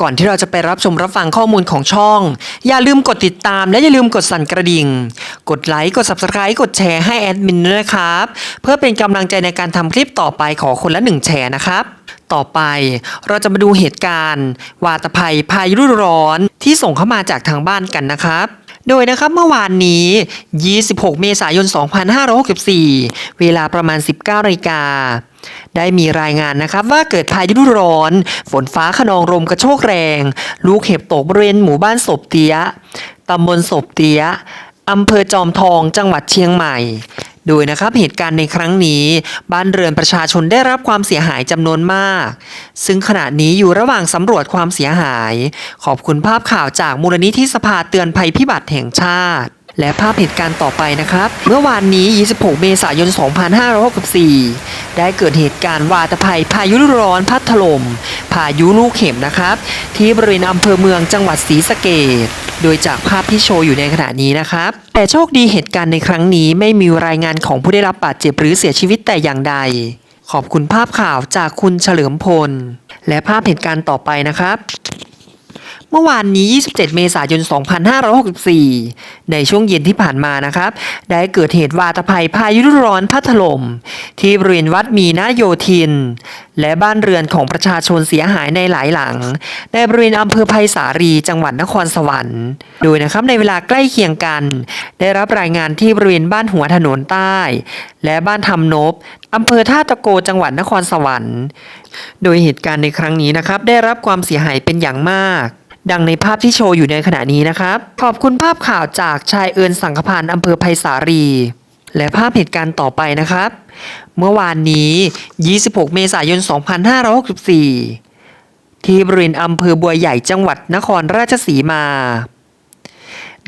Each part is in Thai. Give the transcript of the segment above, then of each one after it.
ก่อนที่เราจะไปรับชมรับฟังข้อมูลของช่อง อย่าลืมกดติดตามและอย่าลืมกดสั่นกระดิ่ง กดไลค์กด Subscribe กดแชร์ให้แอดมินด้วยนะครับ เพื่อเป็นกำลังใจในการทำคลิปต่อไปขอคนละหนึ่งแชร์นะครับ ต่อไปเราจะมาดูเหตุการณ์ วาตภัยพายุฤดูร้อนที่ส่งเข้ามาจากทางบ้านกันนะครับ โดยนะครับเมื่อวานนี้ 26 เมษายน 2564 เวลาประมาณ 19นาฬิกา ได้มีรายงานนะครับว่าเกิดพายุฤดูร้อน ฝนฟ้าขนองลมกระโชกแรง ลูกเห็บตกบริเวณหมู่บ้านศพเตียตำบลศพเตียอำเภอจอมทองจังหวัดเชียงใหม่ โดยนะครับเหตุการณ์ในครั้งนี้ บ้านเรือนประชาชนได้รับความเสียหายจำนวนมาก ซึ่งขณะนี้อยู่ระหว่างสำรวจความเสียหาย ขอบคุณภาพข่าวจากมูลนิธิสภาเตือนภัยพิบัติแห่งชาติ และภาพเหตุการณ์ต่อไปนะครับ เมื่อวานนี้ 26 เมษายน 2564 ได้เกิดเหตุการณ์วาตภัยพายุร้อนพัดถล่มพายุลูกเห็บนะครับ ที่บริเวณอำเภอเมืองจังหวัดศรีสะเกษโดยจากภาพที่โชว์อยู่ในขณะนี้นะครับแต่โชคดีเหตุการณ์ในครั้งนี้ไม่มีรายงานของผู้ได้รับบาดเจ็บหรือเสียชีวิตแต่อย่างใด ขอบคุณภาพข่าวจากคุณเฉลิมพล และภาพเหตุการณ์ต่อไปนะครับ เมื่อวานนี้ 27 เมษายน 2564 ในช่วงเย็นที่ผ่านมานะครับ ได้เกิดเหตุวาตภัยพายุฤดูร้อนพัดถล่มที่บริเวณวัดมีนาโยธิน และบ้านเรือนของประชาชนเสียหายในหลายหลัง ในบริเวณอำเภอไผ่สาลีจังหวัดนครสวรรค์ โดยนะครับในเวลาใกล้เคียงกัน ได้รับรายงานที่บริเวณบ้านหัวถนนใต้ และบ้านทำนบอำเภอท่าตะโกจังหวัดนครสวรรค์ โดยเหตุการณ์ในครั้งนี้นะครับ ได้รับความเสียหายเป็นอย่างมาก ดังในภาพที่โชว์อยู่ในขณะนี้นะครับ ขอบคุณภาพข่าวจากชายเอิญสังคพานอำเภอไผ่สาลีและภาพเหตุการณ์ต่อไปนะครับ เมื่อวานนี้ 26 เมษายน 2564 ที่บริเวณอำเภอบัวใหญ่จังหวัดนครราชสีมา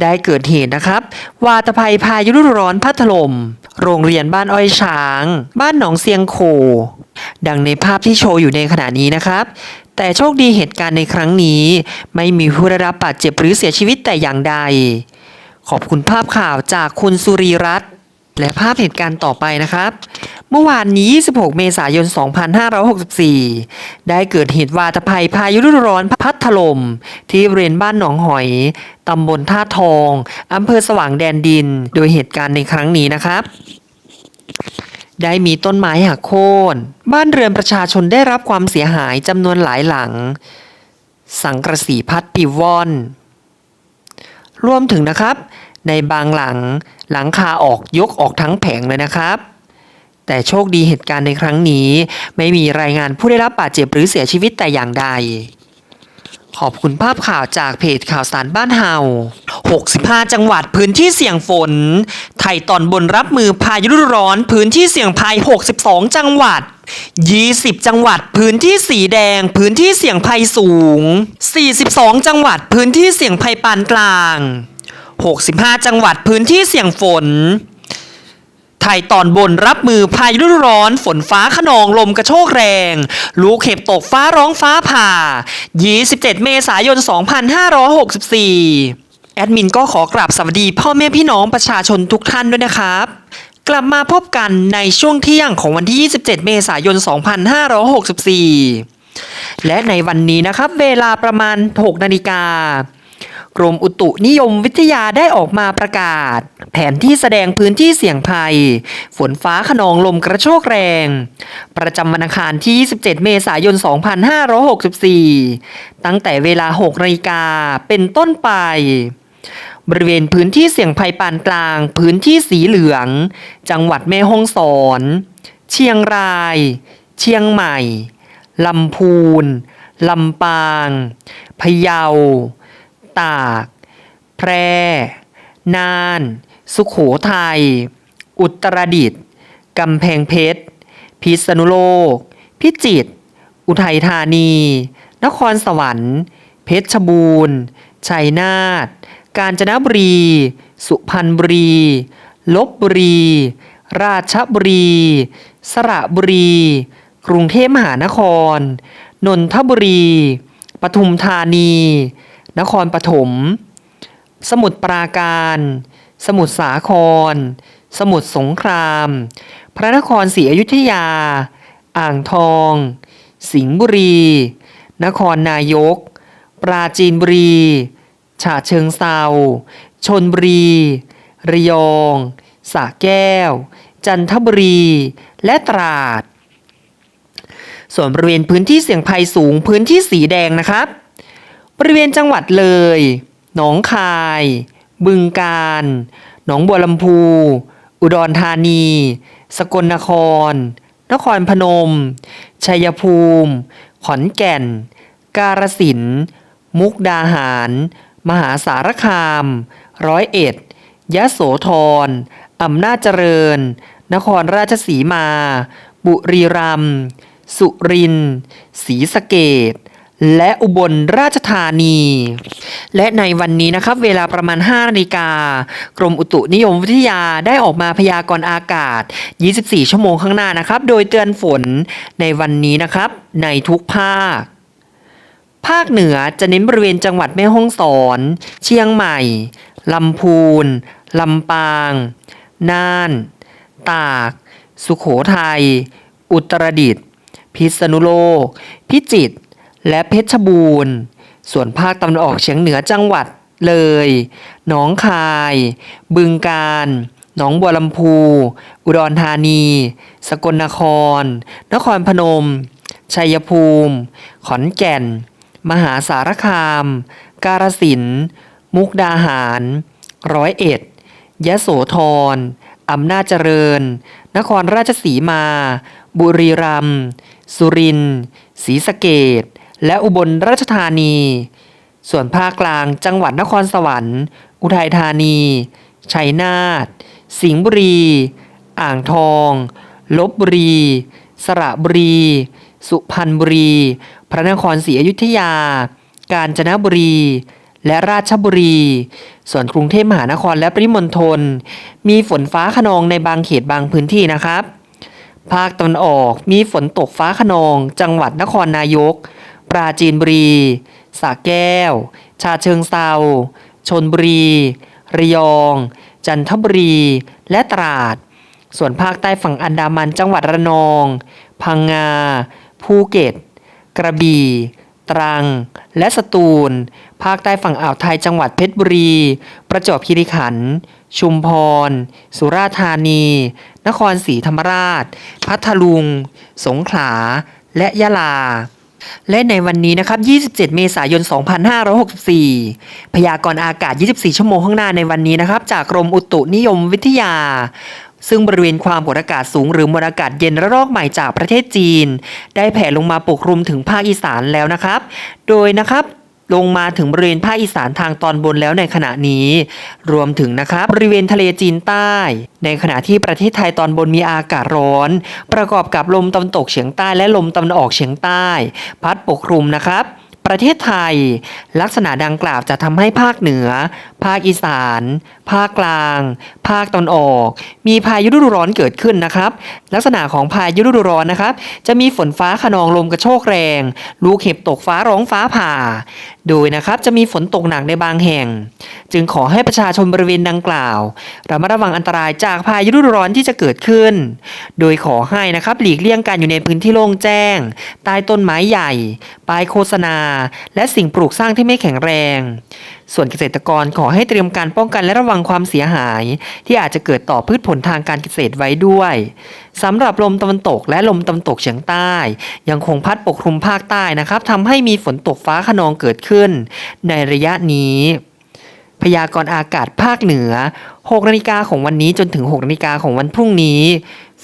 ได้เกิดเหตุนะครับ วาตภัยพายุฤดูร้อนพัดถล่มโรงเรียนบ้านอ้อยช้าง บ้านหนองเซียงโค ดังในภาพที่โชว์อยู่ในขณะนี้นะครับ แต่โชคดีเหตุการณ์ในครั้งนี้ ไม่มีผู้ได้รับบาดเจ็บหรือเสียชีวิตแต่อย่างใด ขอบคุณภาพข่าวจากคุณสุรีรัตน์และภาพเหตุการณ์ต่อไปนะครับ เมื่อวานนี้ 26 เมษายน 2564 ได้เกิดเหตุวาตภัยพายุฤดูร้อนพัดถล่มที่บริเวณบ้านหนองหอย ตำบลท่าทอง อำเภอสว่างแดนดิน โดยเหตุการณ์ในครั้งนี้นะครับ ได้มีต้นไม้หักโค่น บ้านเรือนประชาชนได้รับความเสียหายจำนวนหลายหลัง สังกระสีพัดปิวอน รวมถึงนะครับ ในบางหลังหลังคาออกยกออกทั้งแผงเลยนะครับ แต่โชคดีเหตุการณ์ในครั้งนี้ ไม่มีรายงานผู้ได้รับบาดเจ็บหรือเสียชีวิตแต่อย่างใด ขอบคุณภาพข่าวจากเพจข่าวสารบ้านเฮา 65 จังหวัดพื้นที่เสี่ยงฝน ไทยตอนบนรับมือพายุฤดูร้อนพื้นที่เสี่ยงภัย 62 จังหวัด 20 จังหวัดพื้นที่สีแดง พื้นที่เสี่ยงภัยสูง 42 จังหวัดพื้นที่เสี่ยงภัยปานกลาง 65 จังหวัดพื้นที่เสี่ยงฝน ไทยตอนบนรับมือพายุฤดูร้อน ฝนฟ้าขนองลมกระโชกแรง ลูกเห็บตกฟ้าร้องฟ้าผ่า 27 เมษายน 2564 แอดมินก็ขอกราบสวัสดีพ่อแม่พี่น้องประชาชนทุกท่านด้วยนะครับ กลับมาพบกันในช่วงเที่ยงของวันที่ 27 เมษายน 2564 และในวันนี้นะครับ เวลาประมาณ 6 นาฬิกา กรมอุตุนิยมวิทยาได้ออกมาประกาศ แผนที่แสดงพื้นที่เสี่ยงภัย ฝนฟ้าขนองลมกระโชกแรง ประจำวันอังคารที่ 27 เมษายน 2564 ตั้งแต่เวลา 6นาฬิกาเป็นต้นไป บริเวณพื้นที่เสี่ยงภัยปานกลาง พื้นที่สีเหลือง จังหวัดแม่ฮ่องสอน เชียงราย เชียงใหม่ลำพูน ลำปาง พะเยา ตาก แพร่น่าน สุขโขทัย อุตรดิตถ์กำแพงเพชร พิษณุโลก พิจิตร อุทัยธานี นครสวรรค์ เพชรบูรณ์ ชัยนาท กาญจนบุรี สุพรรณบุรี ลบบุรี ราชบุรี สระบุรี กรุงเทพมหานคร นนทบุรี ปทุมธานี นครปฐม สมุทรปราการ สมุทรสาคร สมุทรสงคราม พระนครศรีอยุธยา อ่างทอง สิงห์บุรี นครนายก ปราจีนบุรี ฉะเชิงเซาชนบุรี ระยองสระแก้ว จันทบุรี และตราด ส่วนบริเวณพื้นที่เสี่ยงภัยสูงพื้นที่สีแดงนะครับ บริเวณจังหวัดเลย หนองคาย บึงกาฬ หนองบัวลำพู อุดรธานี สกลนคร นครพนม ชัยภูมิ ขอนแก่น กาฬสินธุ์มุกดาหาร มหาสารคาม ร้อยเอ็ด ยะโสธร อำนาจเจริญ นครราชสีมา บุรีรัมย์ สุรินทร์ ศรีสะเกด และอุบลราชธานี และในวันนี้นะครับ เวลาประมาณ 5นาฬิกากรมอุตุนิยมวิทยาได้ออกมาพยากรณ์อากาศ 24 ชั่วโมงข้างหน้านะครับ โดยเตือนฝนในวันนี้นะครับ ในทุกภาค ภาคเหนือจะเน้นบริเวณจังหวัดแม่ฮ่องสอน เชียงใหม่ ลำพูน ลำปาง น่าน ตาก สุขโขทัย อุตรดิตถ์ พิษณุโลก พิจิตร และเพชรบูรณ์ ส่วนภาคตะวันออกเฉียงเหนือจังหวัดเลย หนองคาย บึงกาฬ หนองบัวลำพู อุดรธานี สกลนคร นครพนม ชัยภูมิ ขอนแก่น มหาสารคาม กาฬสินธุ์มุกดาหาร ร้อยเอ็ด ยะโสธร อำนาจเจริญ นครราชสีมา บุรีรัมย์ สุรินทร์ ศรีสะเกด และอุบลราชธานี ส่วนภาคกลางจังหวัดนครสวรรค์ อุทัยธานี ชัยนาท สิงห์บุรี อ่างทองลบบุรี สระบุรี สุพรรณบุรี พระนครศรีอยุธยา กาญจนบุรี และราชบุรี ส่วนกรุงเทพมหานครและปริมณฑลมีฝนฟ้าขนองในบางเขตบางพื้นที่นะครับ ภาคตะวันออกมีฝนตกฟ้าขนอง จังหวัดนครนายก ปราจีนบุรีสระแก้ว ชาเชิงเซาชนบุรี ระยอง จันทบุรี และตราด ส่วนภาคใต้ฝั่งอันดามันจังหวัดระนอง พังงา ภูเก็ต กระบี่ ตรัง และสตูล ภาคใต้ฝั่งอ่าวไทยจังหวัดเพชรบุรี ประจวบคีรีขันธ์ ชุมพร สุราษฎร์ธานี นครศรีธรรมราช พัทลุง สงขลา และยะลา และในวันนี้นะครับ 27 เมษายน 2564 พยากรณ์อากาศ 24 ชั่วโมงข้างหน้าในวันนี้นะครับ จากกรมอุตุนิยมวิทยา ซึ่งบริเวณความกดอากาศสูงหรือมวลอากาศเย็นระลอกใหม่จากประเทศจีน ได้แผ่ลงมาปกคลุมถึงภาคอีสานแล้วนะครับ โดยนะครับ ลงมาถึงบริเวณภาคอีสานทางตอนบนแล้วในขณะนี้ รวมถึงนะครับบริเวณทะเลจีนใต้ ในขณะที่ประเทศไทยตอนบนมีอากาศร้อน ประกอบกับลมตะวันตกเฉียงใต้และลมตะวันออกเฉียงใต้ พัดปกคลุมนะครับ ประเทศไทย ลักษณะดังกล่าวจะทำให้ภาคเหนือ ภาคอีสาน ภาคกลาง ภาคตอนออก มีพายุฤดูร้อนเกิดขึ้นนะครับ ลักษณะของพายุฤดูร้อนนะครับ จะมีฝนฟ้าขนองลมกระโชกแรง ลูกเห็บตกฟ้าร้องฟ้าผ่า โดยนะครับจะมีฝนตกหนักในบางแห่ง จึงขอให้ประชาชนบริเวณดังกล่าวระมัดระวังอันตรายจากพายุฤดูร้อนที่จะเกิดขึ้น โดยขอให้นะครับหลีกเลี่ยงการอยู่ในพื้นที่โล่งแจ้ง ใต้ต้นไม้ใหญ่ป้ายโฆษณาและสิ่งปลูกสร้างที่ไม่แข็งแรง ส่วนเกษตรกรขอให้เตรียมการป้องกันและระวังความเสียหาย ที่อาจจะเกิดต่อพืชผลทางการเกษตรไว้ด้วยสำหรับลมตะวันตกและลมตะวันตกเฉียงใต้ ยังคงพัดปกคลุมภาคใต้นะครับทำให้มีฝนตกฟ้าขนองเกิดขึ้น ในระยะนี้พยากรณ์อากาศภาคเหนือ 6 นาฬิกาของวันนี้จนถึง 6 นาฬิกาของวันพรุ่งนี้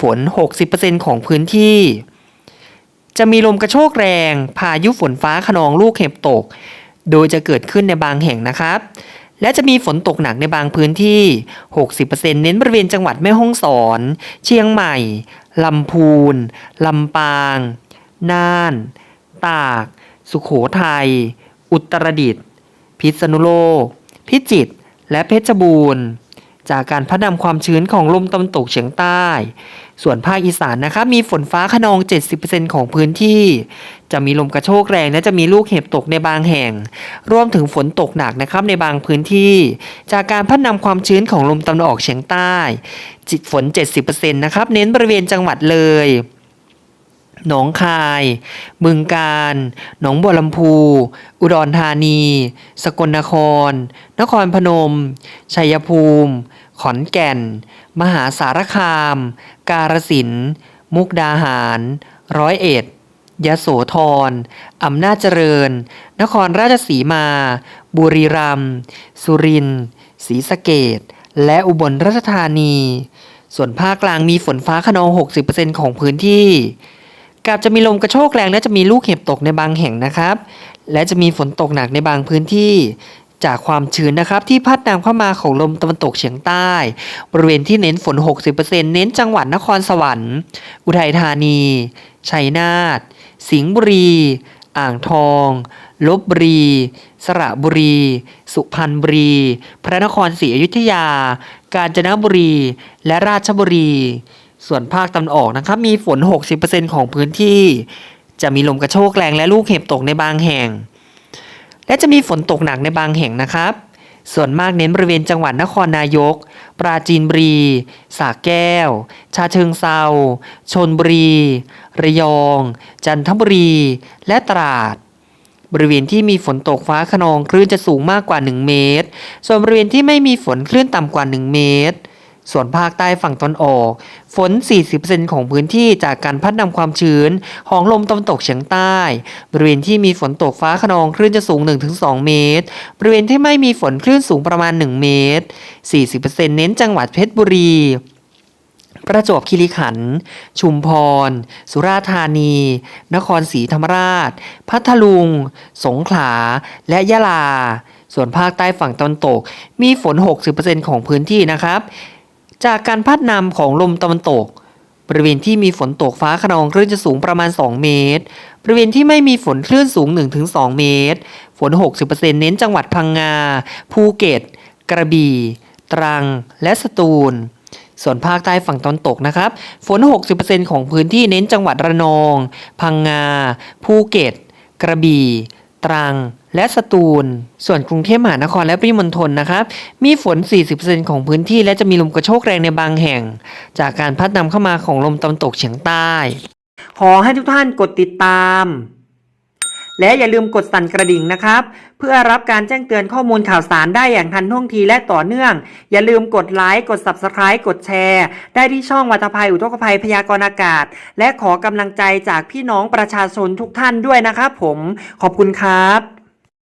ฝน 60%ของพื้นที่ จะมีลมกระโชกแรง พายุฝนฟ้าขนองลูกเห็บตก โดยจะเกิดขึ้นในบางแห่งนะครับ และจะมีฝนตกหนักในบางพื้นที่ 60%เน้นบริเวณจังหวัดแม่ฮ่องสอน เชียงใหม่ ลำพูน ลำปาง น่าน ตาก สุขโขทัย อุตรดิตถ์ พิษณุโลก พิจิตร และเพชรบูรณ์ จากการพัดนำความชื้นของลมตะวันตกเฉียงใต้ ส่วนภาคอีสานนะคะมีฝนฟ้าขนอง 70%ของพื้นที่ จะมีลมกระโชกแรงและจะมีลูกเห็บตกในบางแห่ง รวมถึงฝนตกหนักนะครับในบางพื้นที่ จากการพัดนำความชื้นของลมตะวันออกเฉียงใต้ จิตฝน 70%นะครับเน้นบริเวณจังหวัดเลย หนองคาย บึงกาฬ หนองบัวลำพู อุดรธานี สกลนคร นครพนม ชัยภูมิ ขอนแก่น มหาสารคาม กาฬสินธุ์มุกดาหาร ร้อยเอ็ดยโสธร อำนาจเจริญ นครราชสีมา บุรีรัมย์ สุรินทร์ ศรีสะเกดและอุบลราชธานี ส่วนภาคกลางมีฝนฟ้าขนอง 60%ของพื้นที่ กับจะมีลมกระโชกแรงและจะมีลูกเห็บตกในบางแห่งนะครับ และจะมีฝนตกหนักในบางพื้นที่จากความชื้นนะครับที่พัดนำเข้ามาของลมตะวันตกเฉียงใต้ บริเวณที่เน้นฝน 60%เน้นจังหวัดนครสวรรค์ อุทัยธานี ชัยนาท สิงห์บุรี อ่างทองลบบุรี สระบุรี สุพรรณบุรี พระนครศรีอยุธยา กาญจนบุรี และราชบุรี ส่วนภาคตะวันออกนะครับมีฝน 60%ของพื้นที่ จะมีลมกระโชกแรงและลูกเห็บตกในบางแห่ง และจะมีฝนตกหนักในบางแห่งนะครับ ส่วนมากเน้นบริเวณจังหวัดนครนายก ปราจีนบุรีสระแก้ว ชาเชิงเซาชนบุรี ระยอง จันทบุรี และตราดบริเวณที่มีฝนตกฟ้าขนองคลื่นจะสูงมากกว่า 1 เมตร ส่วนบริเวณที่ไม่มีฝนคลื่นต่ำกว่า 1 เมตร ส่วนภาคใต้ฝั่งตอนออก ฝน 40%ของพื้นที่จากการพัดนำความชื้นของลมตะวันตกเฉียงใต้ บริเวณที่มีฝนตกฟ้าขนองคลื่นจะสูง 1-2 เมตร บริเวณที่ไม่มีฝนคลื่นสูงประมาณ 1 เมตร 40%เน้นจังหวัดเพชรบุรีประจวบคีรีขันธ์ชุมพร สุราษฎร์ธานี นครศรีธรรมราช พัทลุง สงขลา และยะลา ส่วนภาคใต้ฝั่งตะวันตก มีฝน 60%ของพื้นที่นะครับ จากการพัดนำของลมตะวันตก บริเวณที่มีฝนตกฟ้าขนองคลื่นจะสูงประมาณ 2 เมตร บริเวณที่ไม่มีฝนคลื่นสูง 1-2 เมตร ฝน 60%เน้นจังหวัดพังงา ภูเก็ต กระบี่ ตรัง และสตูล ส่วนภาคใต้ฝั่งตะวันตกนะครับ ฝน 60%ของพื้นที่เน้นจังหวัดระนอง พังงา ภูเก็ต กระบี่ ตรัง และสตูล ส่วนกรุงเทพมหานครและปริมณฑลนะครับ มีฝน 40%ของพื้นที่และจะมีลมกระโชกแรงในบางแห่ง จากการพัดนำเข้ามาของลมตะวันตกเฉียงใต้ ขอให้ทุกท่านกดติดตาม และอย่าลืมกดสั่นกระดิ่งนะครับ เพื่อรับการแจ้งเตือนข้อมูลข่าวสารได้อย่างทันท่วงทีและต่อเนื่อง อย่าลืมกดไลค์กด Subscribe กดแชร์ ได้ที่ช่องวัตภัยอุทกภัยพยากรณ์อากาศ และขอกำลังใจจากพี่น้องประชาชนทุกท่านด้วยนะครับผมขอบคุณครับ